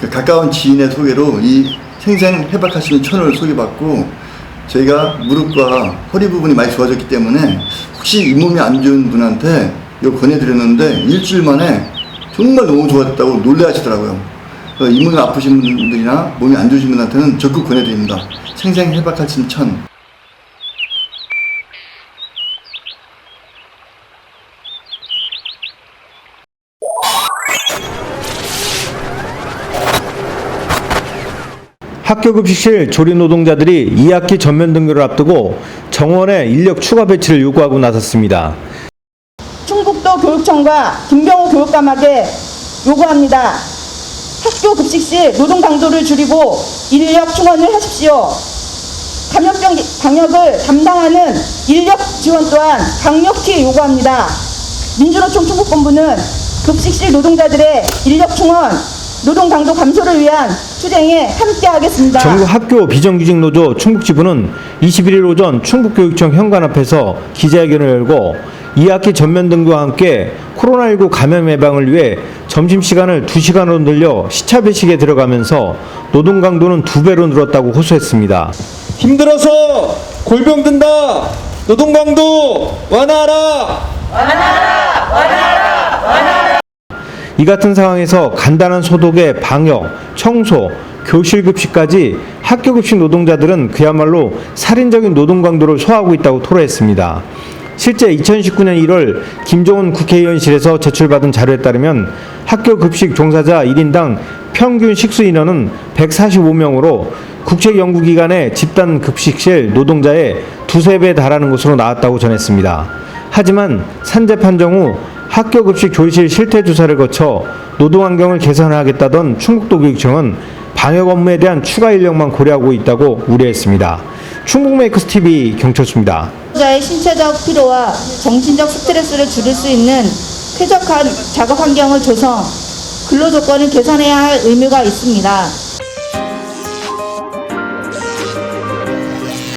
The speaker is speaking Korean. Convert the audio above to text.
그 가까운 지인의 소개로 이 생생 해박하시는 천을 소개받고 저희가 무릎과 허리 부분이 많이 좋아졌기 때문에 혹시 잇몸이 안 좋은 분한테 이거 권해드렸는데 일주일 만에 정말 너무 좋아졌다고 놀래하시더라고요. 그래서 잇몸이 아프신 분들이나 몸이 안 좋으신 분한테는 적극 권해드립니다. 생생 해박하신 천. 학교 급식실 조리 노동자들이 2학기 전면 등교를 앞두고 정원에 인력 추가 배치를 요구하고 나섰습니다. 충북도 교육청과 김병호 교육감에게 요구합니다. 학교 급식실 노동 강도를 줄이고 인력 충원을 하십시오. 감염병 방역을 담당하는 인력 지원 또한 강력히 요구합니다. 민주노총 충북본부는 급식실 노동자들의 인력 충원, 노동 강도 감소를 위한 투쟁에 함께하겠습니다. 전국 학교 비정규직 노조 충북 지부는 21일 오전 충북교육청 현관 앞에서 기자회견을 열고 2학기 전면 등교와 함께 코로나19 감염 예방을 위해 점심시간을 2시간으로 늘려 시차 배식에 들어가면서 노동 강도는 두 배로 늘었다고 호소했습니다. 힘들어서 골병 든다. 노동 강도 완화하라. 이 같은 상황에서 간단한 소독에 방역, 청소, 교실 급식까지 학교 급식 노동자들은 그야말로 살인적인 노동 강도를 소화하고 있다고 토로했습니다. 실제 2019년 1월 김종은 국회의원실에서 제출받은 자료에 따르면 학교 급식 종사자 1인당 평균 식수 인원은 145명으로 국책연구기관의 집단 급식실 노동자의 두세 배 달하는 것으로 나왔다고 전했습니다. 하지만 산재 판정 후 학교 급식 조리실 실태 조사를 거쳐 노동 환경을 개선하겠다던 충북도 교육청은 방역 업무에 대한 추가 인력만 고려하고 있다고 우려했습니다. 충북 메이커스 TV 경철수입니다. 근로자의 신체적 피로와 정신적 스트레스를 줄일 수 있는 쾌적한 작업 환경을 조성, 근로 조건을 개선해야 할 의무가 있습니다.